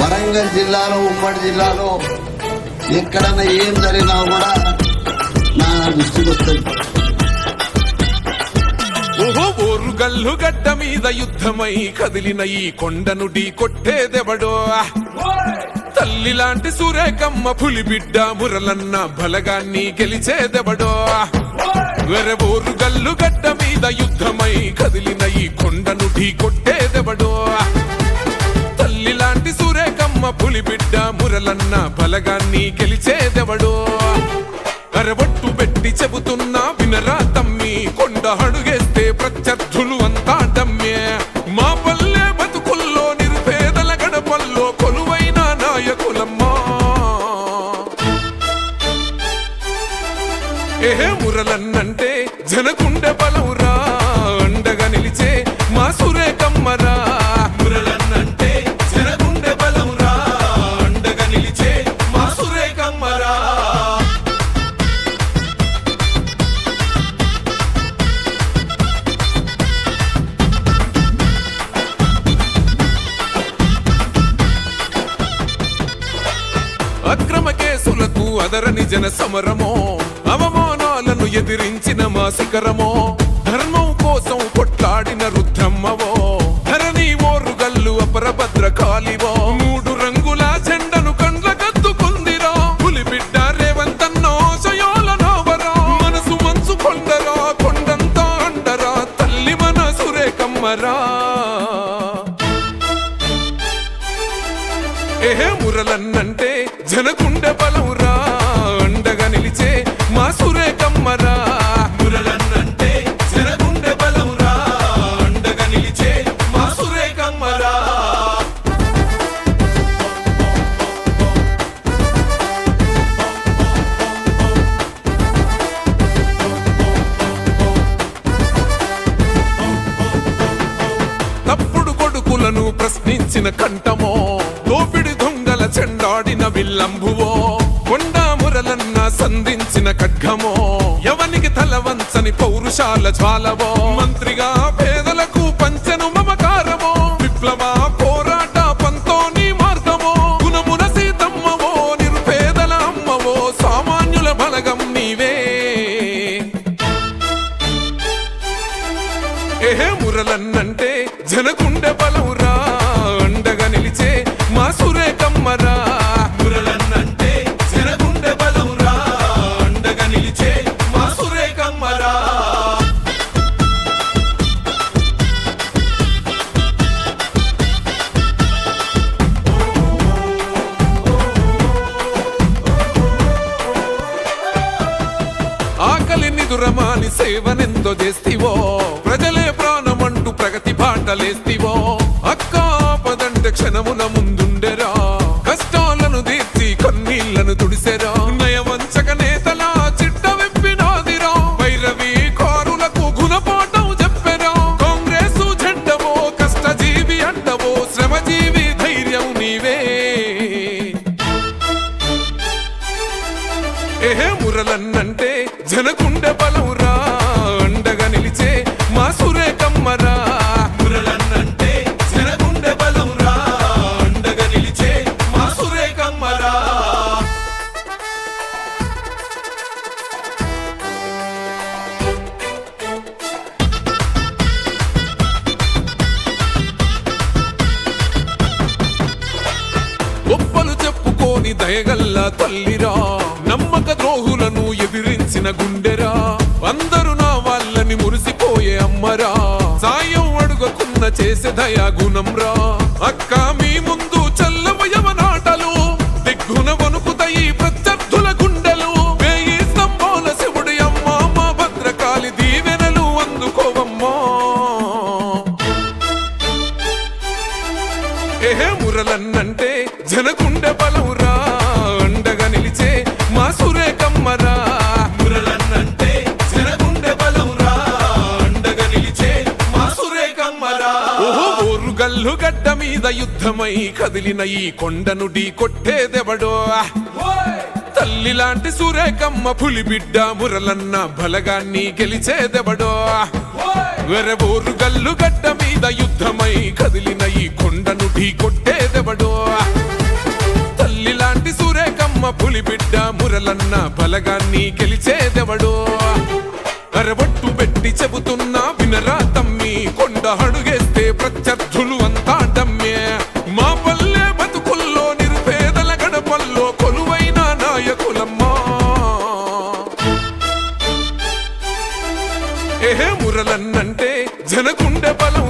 వరంగల్ జిల్లాలో ఉమ్మడి జిల్లాలో ఎక్కడన్నా ఏం జరిగినా కూడా నా దృష్టికి వస్తుంది ఓరు గల్లు గడ్డ మీద యుద్ధమై కదిలిన ఈ కొండను ఢీ కొట్టేదెవడో? తల్లి లాంటి సూరేకమ్మ పులి బిడ్డ మురలన్న బలగాన్ని గెలిచేదెవడో? వెర గల్లు గడ్డ మీద యుద్ధమై కదిలిన ఈ కొండను ఢీ కొట్టేదెవడో? పులిబిడ్డ పులి బిడ్డ మురలన్న బలగాన్ని గెలిచేదెవడో? కరబట్టు పెట్టి చెబుతున్నా వినరా తమ్మి కొండ అడుగేస్తే ప్రత్యర్థులు అంతా డమ్మే. మా పల్లె బతుకుల్లో నిరుపేదల గడపల్లో కొలువైన నాయకులమ్మా. ఏహే మురలన్నంటే జనకుండె బలవురా అండగా నిలిచే మా సురేకమ్మరా అదరని జన సమరమో అవమానాలను ఎదిరించిన మా శిఖరమో ధర్మం కోసం కొట్లాడిన రుద్రమ్మవో ధరణి ఓరుగల్లు అపరభద్ర కాలివో మూడు రంగుల జెండను కండ్ల కత్తుకుందిరా పులిబిడ్డ రేవంతన్నో శయోల నోవరా మనసు మంచు కొండరా కొండంతా అండరా తల్లి మన సురేకమ్మరా ఏ మురలన్నంటే జనకుండె బలం ప్రశ్నించిన కంఠమో దోపిడి దొంగల చెండాడిన విల్లంబువో కొండా మురలన్న సంధించిన ఖడ్గమో ఎవనికి తల వంచని పౌరుషాల జ్వాలవో మంత్రిగా పేదలకు పంచను మమకారమో విప్లవ పోరాట పంతోని మార్గమో గుణమున సీతమ్మవో నిరుపేదల అమ్మవో సామాన్యుల బలగం నీవే. ఏహే మురలన్నంటే జనకుండె బలవురా సురేకమ్మరా మురలన్నంటే జనకుండె బలవురా అండగా నిలిచే మా సురేకమ్మరా ఆకలిని దురమాని సేవనెంతో చేస్తివో. ప్రజలే ప్రాణమంటూ ప్రగతి బాటలేస్తివో. అక్క పదంటే క్షణమున ముందు తల్లిరా నమ్మక ద్రోహులను ఎదిరించిన గుండెరా. అందరూ నా వాళ్ళని మురిసిపోయే అమ్మరా. సాయం అడుగకున్న చేసే దయా గుణంరా. అక్క మీ ముందు చల్లవ యవనాటలు దిగ్గున వణుకుతాయి ప్రత్యర్థుల గుండెలు. వేయి స్తంభాల శివుడి అమ్మ మా భద్రకాళి దీవెనలు అందుకోవమ్మా. ఏహే మురలన్నంటే జనకుండె బలవురా అండగా నిలిచే మా ఓరు గల్లు గడ్డ మీద యుద్ధమై కదిలిన ఈ కొండను ఢీ కొట్టేదెవడో. తల్లి లాంటి సురేకమ్మ పులి బిడ్డ మురలన్న బలగాన్ని గెలిచేదెవడో. వెరబోరు గల్లు గడ్డ మీద యుద్ధమై కదిలిన ఈ కొండను ఢీ కొట్టేదెవడో. పులిబిడ్డ మురలన్న బలగాన్ని గెలిచేదెవడు? అరబట్టు పెట్టి చెబుతున్నా వినరా తమ్మి కొండ అడుగేస్తే ప్రత్యర్థులు అంతా డమ్మే. మా పల్లె బతుకుల్లో నిరుపేదల గడపల్లో కొలువైన నాయకులమ్మా. ఏహే మురలన్నంటే జనకుండె బలం